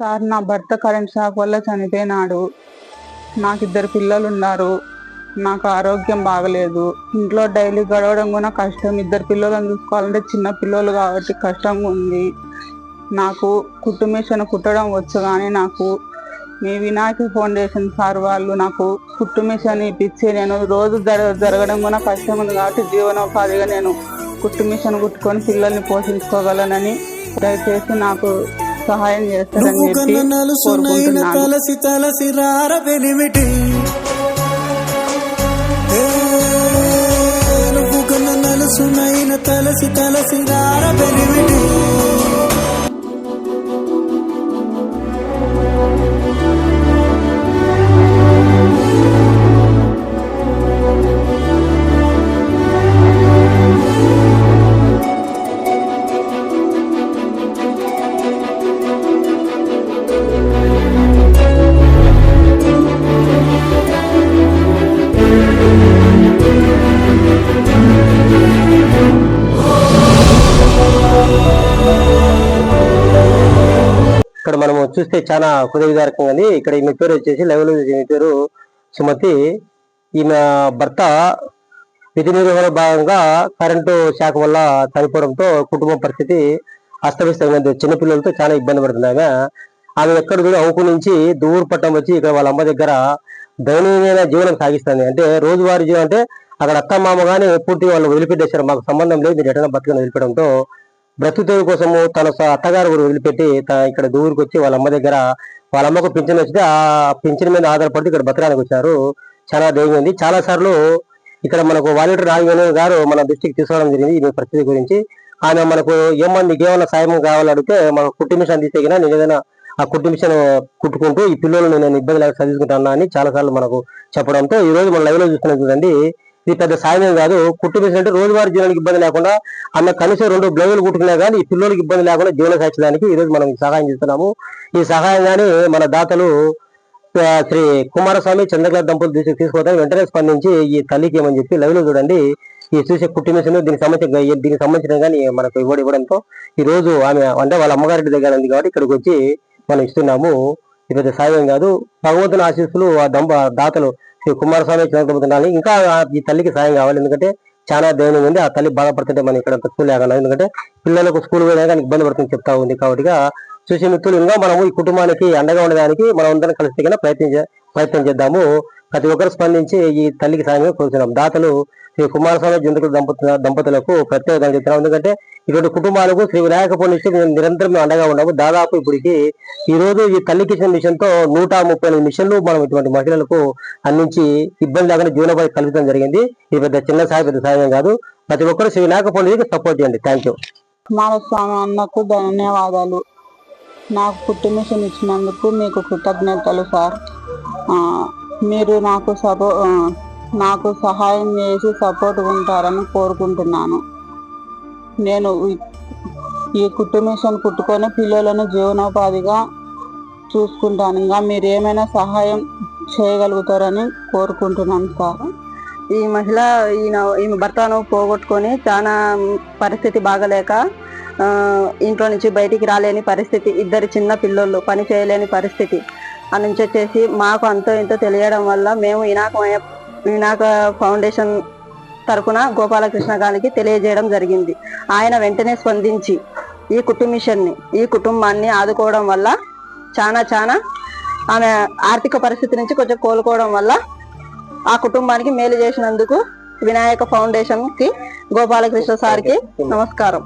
Sir నా భర్త current shock వల్ల చనిపోయినాడు. నాకు ఇద్దరు పిల్లలు ఉన్నారు నాకు ఆరోగ్యం బాగలేదు. ఇంట్లో డైలీ గడవడం కూడా కష్టం. ఇద్దరు పిల్లలను చూసుకోవాలంటే చిన్న పిల్లలు కాబట్టి కష్టంగా ఉంది. నాకు కుట్టు మిషన్ కుట్టడం వచ్చు కానీ నాకు మీ వినాయక ఫౌండేషన్ సార్ వాళ్ళు నాకు కుట్టు మిషన్ ఇప్పించి నేను రోజు జర జరగడం కూడా కష్టం ఉంది కాబట్టి జీవనోపాధిగా నేను కుట్టు మిషన్ కుట్టుకొని పిల్లల్ని పోషించుకోగలనని దయచేసి నాకు సహాయం చేస్తారని నువ్వు చెప్పి కన్న నలుసునైన తలసి తలసి రార వెలిమిటి ఏ, నువ్వు కన్న నలుసునైన తలసి తలసి రార చూస్తే చాలా హృదయదారకంగా ఉంది ఇక్కడ ఈమె పేరు వచ్చేసి లైవ్ ఈమె పేరు సుమతి. ఈమె భర్త విధి నిర్వహణ భాగంగా కరెంటు శాఖ వల్ల చనిపోవడంతో కుటుంబ పరిస్థితి అస్తవ్యస్తంగా చిన్నపిల్లలతో చాలా ఇబ్బంది పడుతుంది ఆమె. ఆమె ఎక్కడ కూడా అవుకు నుంచి దూరు పట్టం వచ్చి ఇక్కడ వాళ్ళ అమ్మ దగ్గర దయనీయమైన జీవనం సాగిస్తుంది. అంటే రోజువారీ జీవనం అంటే అక్కడ అత్త మామ గాని పూర్తిగా వాళ్ళు వదిలిపెట్టేశారు. మాకు సంబంధం లేదు మీరు ఎటైనా బతుకని వదిలిపెట్టడంతో బ్రతుకుతెరువు కోసము తన స- అత్తగారు వదిలిపెట్టి తన ఇక్కడ దూరికి వచ్చి వాళ్ళ అమ్మ దగ్గర వాళ్ళ అమ్మకు పింఛన్ వచ్చితే ఆ పింఛన్ మీద ఆధారపడి ఇక్కడ బతకడానికి వచ్చారు. చాలా ధైర్యం ఉంది. చాలా సార్లు ఇక్కడ మనకు వాలంటీర్ నాగవేణు గారు మన దృష్టికి తీసుకోవడం జరిగింది ఈ పరిస్థితి గురించి. ఆయన మనకు ఏమన్నా నీకు ఏమన్నా సాయం కావాలని అడిగితే మన కుటుంబిషన్ మిషన్ తీస్తే నేను ఏదైనా ఆ కుటుంబిషన్ కుట్టుకుంటూ ఈ పిల్లలను నేను ఇబ్బంది లేక చదివించుకుంటాను అని చాలా సార్లు మనకు చెప్పడంతో ఈ రోజు మన లైవ్లో చూస్తున్నాం చూడండి. ఇది పెద్ద సాయం కాదు కుట్టు మిషన్ అంటే రోజువారీ జీవనానికి ఇబ్బంది లేకుండా అన్న కనీసం రెండు బ్లౌజులు కుట్టుకున్నా కానీ ఈ పిల్లలకి ఇబ్బంది లేకుండా జీవన సాధించడానికి ఈ రోజు మనం సహాయం చేస్తున్నాము. ఈ సహాయంగానే మన దాతలు శ్రీ కుమారస్వామి చంద్రకళ దంపతులు తీసుకు తీసుకోవడం వెంటనే స్పందించి ఈ తల్లికి ఏమని చెప్పి లైవ్లో చూడండి. ఈ చూసే కుట్టి మిషన్ దీనికి సంబంధించిన దీనికి సంబంధించిన కానీ మనకు ఇవ్వడం ఇవ్వడంతో ఈ రోజు ఆమె అంటే వాళ్ళ అమ్మగారి దగ్గర ఉంది కాబట్టి ఇక్కడికి వచ్చి మనం ఇస్తున్నాము. ఇది పెద్ద సాయం కాదు భగవంతుని ఆశీస్సులు ఆ దంప దాతలు శ్రీ కుమారస్వామి చంద్రకళ ఇంకా ఈ తల్లికి సాయం కావాలి. ఎందుకంటే చాలా దేవుని ఉంది. ఆ తల్లి బాధపడుతుంటే మనం ఇక్కడ స్కూల్ లేకుండా ఎందుకంటే పిల్లలకు స్కూల్ పోయినా కానీ ఇబ్బంది పడుతుంది చెప్తా ఉంది. కాబట్టి చూసే మిత్రులుగా మనము ఈ కుటుంబానికి అండగా ఉండడానికి మనం అందరం కలిసి ప్రయత్నం చే- ప్రయత్నం చేద్దాము. ప్రతి ఒక్కరు స్పందించి ఈ తల్లికి సాయంగా కోరుతున్నాం దాతలు శ్రీ కుమారస్వామి జంతుకుల దంపతుల దంపతులకు ప్రత్యేకంగా చెప్తున్నాం. ఎందుకంటే ఇటువంటి కుటుంబాలకు శ్రీ వినాయక పోలీసు నిరంతరం అండగా ఉన్నాము. దాదాపు ఇప్పటికి ఈ రోజు ఈ తల్లికి ఇచ్చిన మిషన్తో నూట ముప్పై ఎనిమిది మిషన్లు మనం ఇటువంటి మహిళలకు అందించి ఇబ్బంది లేకుండా జీవనోపాధి కల్పించడం జరిగింది. ఇది పెద్ద చిన్న సాయం పెద్ద సాయం కాదు. ప్రతి ఒక్కరు శ్రీ వినాయక పోలీసుకి సపోర్ట్ చేయండి. థ్యాంక్ యూ కుమారస్వామి అన్నకు ధన్యవాదాలు. నాకు కుట్టు మిషన్ ఇచ్చినందుకు మీకు కృతజ్ఞతలు సార్. మీరు నాకు సపో నాకు సహాయం చేసి సపోర్ట్ ఉంటారని కోరుకుంటున్నాను. నేను ఈ- ఈ కుట్టు మిషన్ కుట్టుకొని పిల్లలను జీవనోపాధిగా చూసుకుంటాను. ఇంకా మీరు ఏమైనా సహాయం చేయగలుగుతారని కోరుకుంటున్నాను సార్. ఈ మహిళ ఈయన ఈమె భర్తను పోగొట్టుకొని చాలా పరిస్థితి బాగలేక ఇంట్లో నుంచి బయటికి రాలేని పరిస్థితి ఇద్దరు చిన్న పిల్లోళ్ళు పని చేయలేని పరిస్థితి ఆ నుంచి వచ్చేసి మాకు అంతో ఇంతో తెలియడం వల్ల మేము ఇనాక ఇనాక ఫౌండేషన్ తరపున గోపాలకృష్ణ గారికి తెలియజేయడం జరిగింది. ఆయన వెంటనే స్పందించి ఈ కుటుంబ మిషన్ని ఈ కుటుంబాన్ని ఆదుకోవడం వల్ల చాలా చాలా ఆమె ఆర్థిక పరిస్థితి నుంచి కొంచెం కోలుకోవడం వల్ల ఆ కుటుంబానికి మేలు చేసినందుకు వినాయక ఫౌండేషన్కి గోపాలకృష్ణ సార్కి నమస్కారం.